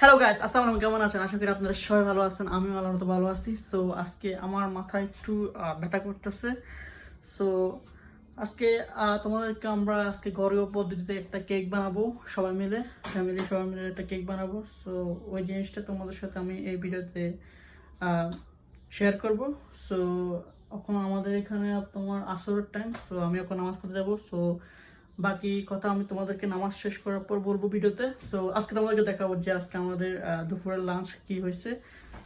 Hello guys আসসালামু আলাইকুম। কেমন আছেন? আশা করি আপনারা সবাই ভালো আছেন। আমিও আল্লাহর মতো ভালো আছি। সো আজকে আমার মাথায় একটু ব্যথা করতেছে। সো আজকে তোমাদেরকে আমরা আজকে ঘরোয়া পদ্ধতিতে একটা কেক বানাবো সবাই মিলে ফ্যামিলি সবাই মিলে একটা কেক বানাবো। সো ওই জিনিসটা তোমাদের সাথে আমি এই ভিডিওতে শেয়ার করব। সো এখন আমাদের এখানে তোমার আসরের টাইম সো আমি এখন নামাজ পড়তে যাব। সো বাকি কথা আমি তোমাদেরকে নামাজ শেষ করার পর বলব ভিডিওতে। সো আজকে তোমাদেরকে দেখাবো যে আজকে আমাদের দুপুরের লাঞ্চ কি হয়েছে।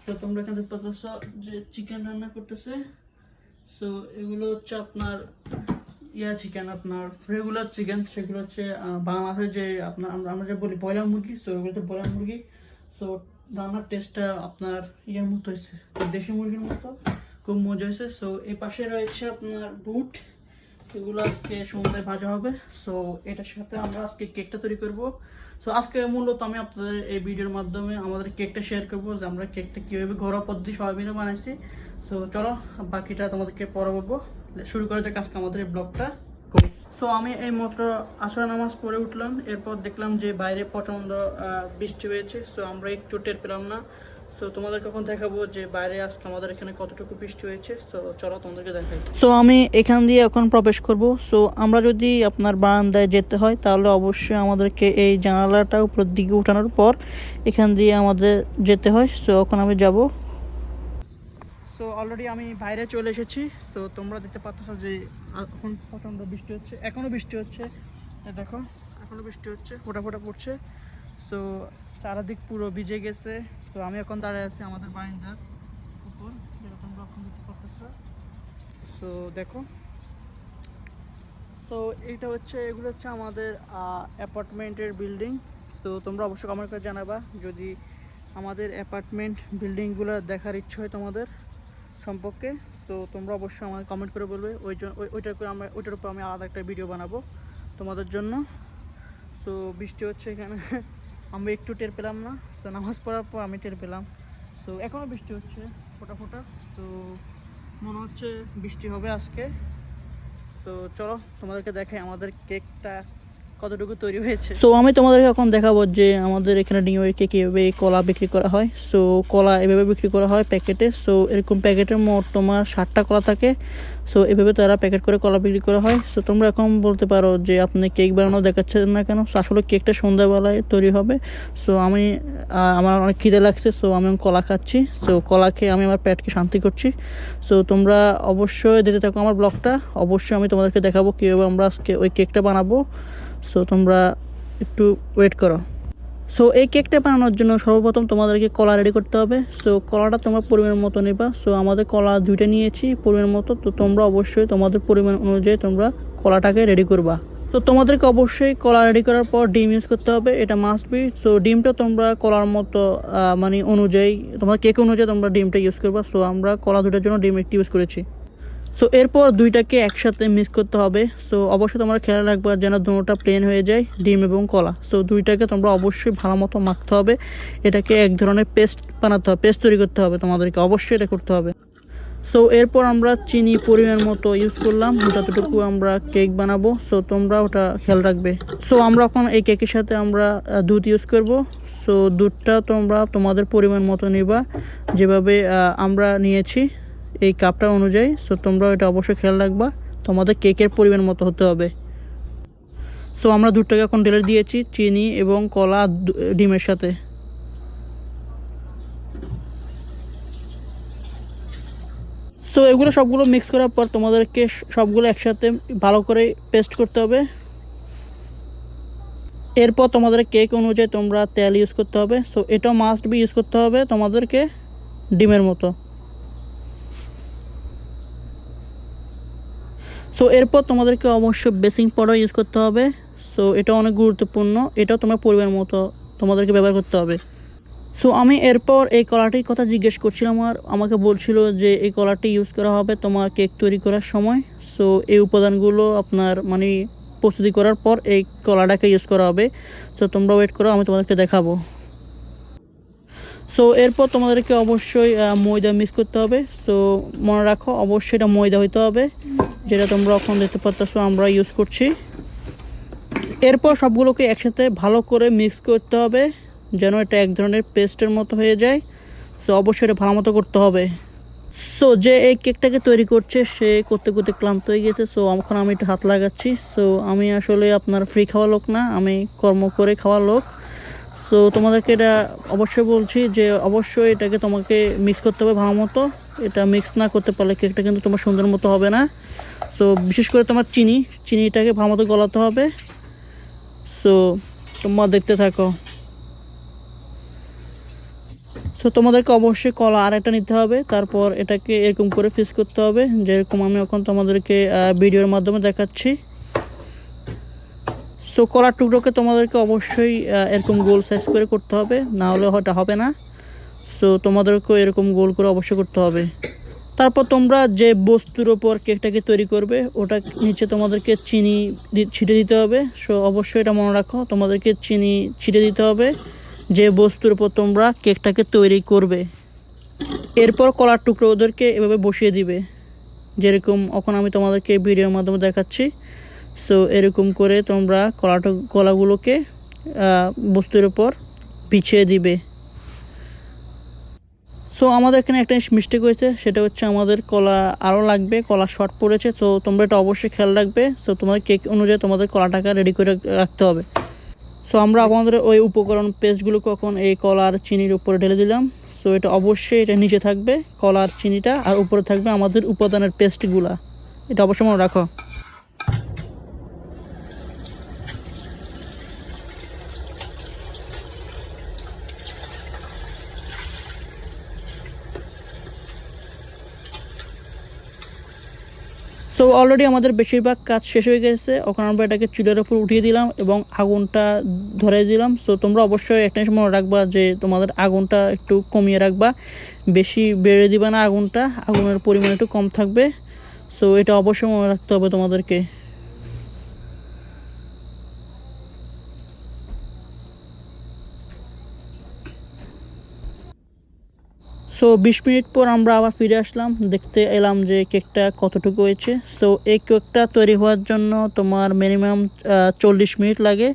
তো তোমরা এখানে দেখতে পাচ্ছ যে চিকেন রান্না করতেছে। সো এগুলো হচ্ছে আপনার, ইয়া চিকেন আপনার রেগুলার চিকেন সেগুলো হচ্ছে বাংলাদেশে যে আপনার, আমরা আমরা যে বলি ব্রয়লার মুরগি সো এগুলো হচ্ছে ব্রয়লার মুরগি। সো রান্নার টেস্টটা আপনার ইয়ের মতো হয়েছে, দেশি মুরগির মতো, খুব মজা হয়েছে। সো এই পাশে রয়েছে আপনার বুট এগুলো আজকে সন্ধ্যায় ভাজা হবে। সো এটার সাথে আমরা আজকে কেকটা তৈরি করব। সো আজকে মূলত আমি আপনাদের এই ভিডিওর মাধ্যমে আমাদের কেকটা শেয়ার করব যে আমরা কেকটা কীভাবে ঘরোয়া পদ্ধতি সবাই মিলে বানাইছি। সো চলো বাকিটা তোমাদেরকে পরে বলব। শুরু করা যাক আজকে আমাদের এই ব্লগটা সো আমি এই মাত্র আসর নামাজ পড়ে উঠলাম। এরপর দেখলাম যে বাইরে প্রচণ্ড বৃষ্টি হয়েছে। সো আমরা একটু টের পেলাম না। সো তোমাদের কখন দেখাবো যে বাইরে আজকে আমাদের এখানে কতটুকু বৃষ্টি হয়েছে? সো চলো তোমাদেরকে দেখাই। সো আমি এখান দিয়ে এখন প্রবেশ করব। সো আমরা যদি আপনার বারান্দায় যেতে হয়, তাহলে অবশ্যই আমাদেরকে এই জানালাটা উপরের দিকে উঠানোর পর এখান দিয়ে আমাদের যেতে হয়। সো এখন আমি যাব। সো অলরেডি আমি বাইরে চলে এসেছি। সো তোমরা দেখতে পাচ্ছ যে এখন প্রচণ্ড বৃষ্টি হচ্ছে। এখনও বৃষ্টি হচ্ছে। দেখো এখনও বৃষ্টি হচ্ছে। ফোটা ফোটা পড়ছে। সো চারাদিক পুরো ভিজে গেছে। তো আমি এখন দাঁড়িয়ে আছি আমাদের বারিন্দার উপর যেটা তোমরা এখন দেখতে সো দেখো। তো এইটা হচ্ছে, এগুলো হচ্ছে আমাদের অ্যাপার্টমেন্টের বিল্ডিং। সো তোমরা অবশ্যই কমেন্ট করে জানাবা। যদি আমাদের অ্যাপার্টমেন্ট বিল্ডিংগুলো দেখার ইচ্ছে হয় তোমাদের সম্পর্কে তো তোমরা অবশ্যই আমাকে কমেন্ট করে বলবে। ওই জন্য ওই- ওইটার করে আমরা ওইটার উপর আমি আলাদা একটা ভিডিও বানাবো তোমাদের জন্য। সো বৃষ্টি হচ্ছে এখানে। আমরা একটু টের পেলাম না। সো নামাজ পড়ার পর আমি টের পেলাম। সো এখনও বৃষ্টি হচ্ছে, ফোটা ফোটা। তো মনে হচ্ছে বৃষ্টি হবে আজকে। তো চলো তোমাদেরকে দেখাই আমাদের কেকটা কতটুকু তৈরি হয়েছে? সো আমি তোমাদেরকে এখন দেখাবো যে আমাদের এখানে ডিমের কেক কীভাবে কলা বিক্রি করা হয়। সো কলা এভাবে বিক্রি করা হয় প্যাকেটে। সো এরকম প্যাকেটের মোট তোমার ষাটটা কলা থাকে। সো এভাবে তারা প্যাকেট করে কলা বিক্রি করা হয়। সো তোমরা এখন বলতে পারো যে আপনি কেক বানানো দেখাচ্ছেন না কেন? আসলে কেকটা সন্ধ্যাবেলায় তৈরি হবে। সো আমি আমার অনেক খিদে লাগছে। সো আমি কলা খাচ্ছি। সো কলা খেয়ে আমি আমার পেটকে শান্তি করছি। সো তোমরা অবশ্যই দেখতে থাকো আমার ব্লগটা। অবশ্যই আমি তোমাদেরকে দেখাবো কীভাবে আমরা ওই কেকটা বানাবো। সো তোমরা একটু ওয়েট করো। সো এই কেকটা বানানোর জন্য সর্বপ্রথম তোমাদেরকে কলা রেডি করতে হবে। সো কলাটা তোমরা পরিমাণ মতো নেবা। সো আমাদের কলা দুইটা নিয়েছি পরিমাণ মতো। তো তোমরা অবশ্যই তোমাদের পরিমাণ অনুযায়ী তোমরা কলাটাকে রেডি করবা। তো তোমাদেরকে অবশ্যই কলা রেডি করার পর ডিম ইউজ করতে হবে। এটা মাস্ট বি সো ডিমটা তোমরা কলার মতো মানে অনুযায়ী, তোমার কেক অনুযায়ী তোমরা ডিমটা ইউজ করবা। সো আমরা কলা দুটার জন্য ডিম একটি ইউজ করেছি। সো এরপর দুইটাকে একসাথে মিক্স করতে হবে। সো অবশ্যই তোমরা খেয়াল রাখবা যেন দুটোটা প্লেন হয়ে যায়, ডিম এবং কলা। সো দুইটাকে তোমরা অবশ্যই ভালো মতো মাখতে হবে। এটাকে এক ধরনের পেস্ট বানাতে হবে পেস্ট তৈরি করতে হবে তোমাদেরকে। অবশ্যই এটা করতে হবে। সো এরপর আমরা চিনি পরিমাণ মতো ইউজ করলাম। যতটুকু আমরা কেক বানাবো সো তোমরা ওটা খেয়াল রাখবে। সো আমরা এখন এই কেকের সাথে আমরা দুধ ইউজ করব। সো দুধটা তোমরা তোমাদের পরিমাণ মতো নিবা। যেভাবে আমরা নিয়েছি। এই কাপটা অনুযায়ী সো তোমরা এটা অবশ্যই খেয়াল রাখবা। তোমাদের কেকের পরিমাণ মতো হতে হবে। সো আমরা দুধটাকে এখন ঢেলে দিয়েছি, চিনি এবং কলা ডিমের সাথে। সো এগুলো সবগুলো মিক্স করার পর তোমাদেরকে সবগুলো একসাথে ভালো করে পেস্ট করতে হবে। এরপর তোমাদের কেক অনুযায়ী তোমরা তেল ইউজ করতে হবে। সো এটা মাস্ট বি ইউজ করতে হবে তোমাদেরকে ডিমের মতো। সো এরপর তোমাদেরকে অবশ্যই বেসিং পাউডার ইউজ করতে হবে। সো এটা অনেক গুরুত্বপূর্ণ। এটাও তোমার পরিমাণ মতো তোমাদেরকে ব্যবহার করতে হবে। সো আমি এরপর এই কলাটির কথা জিজ্ঞেস করছিলাম আর আমাকে বলছিল যে এই কলাটি ইউজ করা হবে তোমার কেক তৈরি করার সময়। সো এই উপাদানগুলো আপনার মানে প্রস্তুতি করার পর এই কলাটাকে ইউজ করা হবে। সো তোমরা ওয়েট করো, আমি তোমাদেরকে দেখাবো। সো এরপর তোমাদেরকে অবশ্যই ময়দা মিক্স করতে হবে। সো মনে রাখো, অবশ্যই এটা ময়দা হইতে হবে, যেটা তোমরা এখন দেখতে পাচ্ছ আমরা ইউজ করছি। এরপর সবগুলোকে একসাথে ভালো করে মিক্স করতে হবে, যেন এটা এক ধরনের পেস্টের মতো হয়ে যায়। সো অবশ্যই এটা ভালো মতো করতে হবে। সো যে এই কেকটাকে তৈরি করছে, সে করতে করতে ক্লান্ত হয়ে গেছে। সো এখন আমি একটু হাত লাগাচ্ছি। সো আমি আসলে আপনার ফ্রি খাওয়া লোক না, আমি কর্ম করে খাওয়া লোক। সো তোমাদেরকে এটা অবশ্যই বলছি যে অবশ্যই এটাকে তোমাকে মিক্স করতে হবে ভালো মতো। এটা মিক্স না করতে পারলে কেকটা কিন্তু তোমার সুন্দর মতো হবে না। সো বিশেষ করে তোমার চিনি, চিনিটাকে ভালো মতো গলাতে হবে। সো তোমরা দেখতে থাকো। সো তোমাদেরকে অবশ্যই কলা আর একটা নিতে হবে। তারপর এটাকে এরকম করে ফিস করতে হবে। যেরকম আমি এখন তোমাদেরকে ভিডিওর মাধ্যমে দেখাচ্ছি। সো কলার টুকরোকে তোমাদেরকে অবশ্যই এরকম গোল সাইজ করে করতে হবে। না হলে হয়তো হবে না। সো তোমাদেরকেও এরকম গোল করে অবশ্যই করতে হবে। তারপর তোমরা যে বস্তুর ওপর কেকটাকে তৈরি করবে, ওটা নিচে তোমাদেরকে চিনি ছিটে দিতে হবে। সো অবশ্যই এটা মনে রাখো, তোমাদেরকে চিনি ছিটে দিতে হবে যে বস্তুর উপর তোমরা কেকটাকে তৈরি করবে। এরপর কলার টুকরো ওদেরকে এভাবে বসিয়ে দিবে। যেরকম এখন আমি তোমাদেরকে ভিডিওর মাধ্যমে দেখাচ্ছি। সো এরকম করে তোমরা কলাটা, কলাগুলোকে বস্তুর উপর পিছিয়ে দিবে। সো আমাদের এখানে একটা জিনিস মিস্টেক হয়েছে, সেটা হচ্ছে আমাদের কলা আরও লাগবে, কলা শর্ট পড়েছে। তো তোমরা এটা অবশ্যই খেয়াল রাখবে। সো তোমাদের কেক অনুযায়ী তোমাদের কলাটাকে রেডি করে রাখতে হবে। সো আমরা আমাদের ওই উপকরণ পেস্টগুলো কখন এই কলার চিনির উপরে ঢেলে দিলাম। সো এটা অবশ্যই এটা নিচে থাকবে কলার চিনিটা, আর উপরে থাকবে আমাদের উপাদানের পেস্টগুলা এটা অবশ্যই মনে রাখো। সো অলরেডি আমাদের বেশিরভাগ কাজ শেষ হয়ে গেছে। ওখানে আমরা এটাকে চুলের ওপর উঠিয়ে দিলাম এবং আগুনটা ধরে দিলাম। সো তোমরা অবশ্যই একটা জিনিস মনে রাখবা যে তোমাদের আগুনটা একটু কমিয়ে রাখবা। বেশি বেড়ে দিবা না আগুনটা। আগুনের পরিমাণ একটু কম থাকবে। সো এটা অবশ্যই মনে রাখতে হবে তোমাদেরকে। সো বিশ মিনিট পর আমরা আবার ফিরে আসলাম। দেখতে এলাম যে কেকটা কতটুকু হয়েছে। সো এই কেকটা তৈরি হওয়ার জন্য তোমার মিনিমাম চল্লিশ মিনিট লাগে।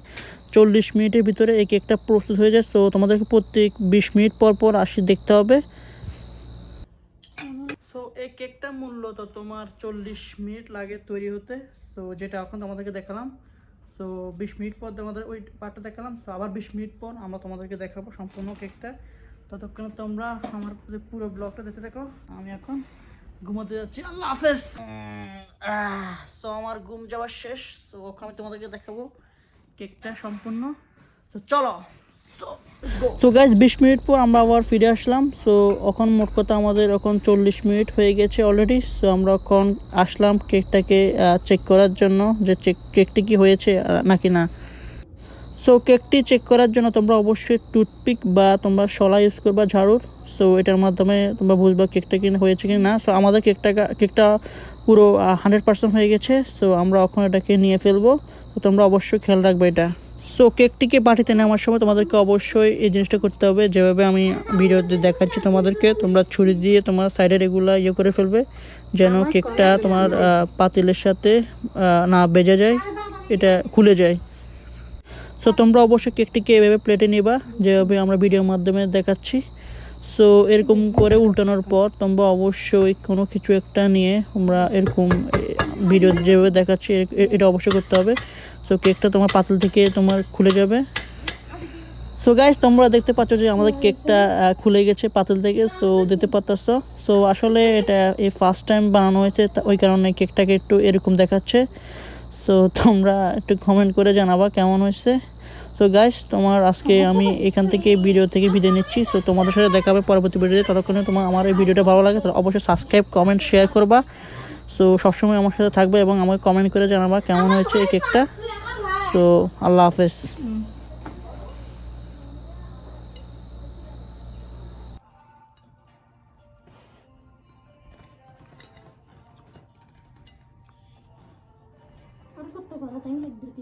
চল্লিশ মিনিটের ভিতরে এই কেকটা প্রস্তুত হয়ে যায়। সো তোমাদেরকে প্রত্যেক বিশ মিনিট পর পর আসি, দেখতে হবে। সো এই কেকটা মূলত তোমার চল্লিশ মিনিট লাগে তৈরি হতে। সো যেটা এখন তোমাদেরকে দেখালাম। সো বিশ মিনিট পর তোমাদের ওই পার্টটা দেখালাম। সো আবার বিশ মিনিট পর আমরা তোমাদেরকে দেখাবো সম্পূর্ণ কেকটা। ততক্ষণে তোমরা আমার পুরো ব্লগটা দেখতে থাকো। আমি এখন ঘুমাতে যাচ্ছি। আল্লাহ হাফেজ! সো আমার ঘুম যাওয়ার শেষ। সো ওখানে আমি তোমাদেরকে দেখাবো কেকটা সম্পূর্ণ। তো চলো। সো গাইজ বিশ মিনিট পর আমরা আবার ফিরে আসলাম। সো এখন মোট কথা আমাদের এখন চল্লিশ মিনিট হয়ে গেছে অলরেডি সো আমরা এখন আসলাম কেকটাকে চেক করার জন্য যে চেক কেকটি কি হয়েছে নাকি না। সো কেকটি চেক করার জন্য তোমরা অবশ্যই টুথপিক বা তোমরা শলা ইউজ করবা ঝাড়ুর। সো এটার মাধ্যমে তোমরা বুঝবা কেকটা কি হয়েছে কি না সো আমাদের কেকটা কেকটা পুরো হান্ড্রেড পার্সেন্ট হয়ে গেছে। সো আমরা এখন এটাকে নিয়ে ফেলব। তো তোমরা অবশ্যই খেয়াল রাখবে এটা। সো কেকটিকে পাঠিতে নেওয়ার সময় তোমাদেরকে অবশ্যই এই জিনিসটা করতে হবে। যেভাবে আমি ভিডিওতে দেখাচ্ছি তোমাদেরকে তোমরা ছুরি দিয়ে তোমার সাইডে এগুলো ইয়ে করে ফেলবে। যেন কেকটা তোমার পাতিলের সাথে না বেজে যায় এটা খুলে যায়। সো তোমরা অবশ্যই কেকটিকে এভাবে প্লেটে নিবা, যেভাবে আমরা ভিডিওর মাধ্যমে দেখাচ্ছি। সো এরকম করে উল্টানোর পর তোমরা অবশ্যই কোনো কিছু একটা নিয়ে আমরা এরকম ভিডিও যেভাবে দেখাচ্ছি এটা অবশ্যই করতে হবে। সো কেকটা তোমার পাতল থেকে তোমার খুলে যাবে। সো গাইজ তোমরা দেখতে পাচ্ছ যে আমাদের কেকটা খুলে গেছে পাতল থেকে। সো দেখতে পাচ্ছ সো আসলে এটা এই ফার্স্ট টাইম বানানো হয়েছে ওই কারণে কেকটাকে একটু এরকম দেখাচ্ছে। সো তোমরা একটু কমেন্ট করে জানাবা কেমন হয়েছে। সো গাইস তোমার আজকে আমি এখান থেকে ভিডিও থেকে ভিডিও নিচ্ছি। সো তোমাদের সাথে দেখা হবে পরবর্তী ভিডিওতে ততক্ষণে তোমার আমার এই ভিডিওটা ভালো লাগে, তাহলে অবশ্যই সাবস্ক্রাইব কমেন্ট শেয়ার করবা। সো সবসময় আমার সাথে থাকবে এবং আমাকে কমেন্ট করে জানাবা কেমন হয়েছে এক একটা। সো আল্লাহ হাফেজ। আরে ছোট্ট করা তাই এক দুটি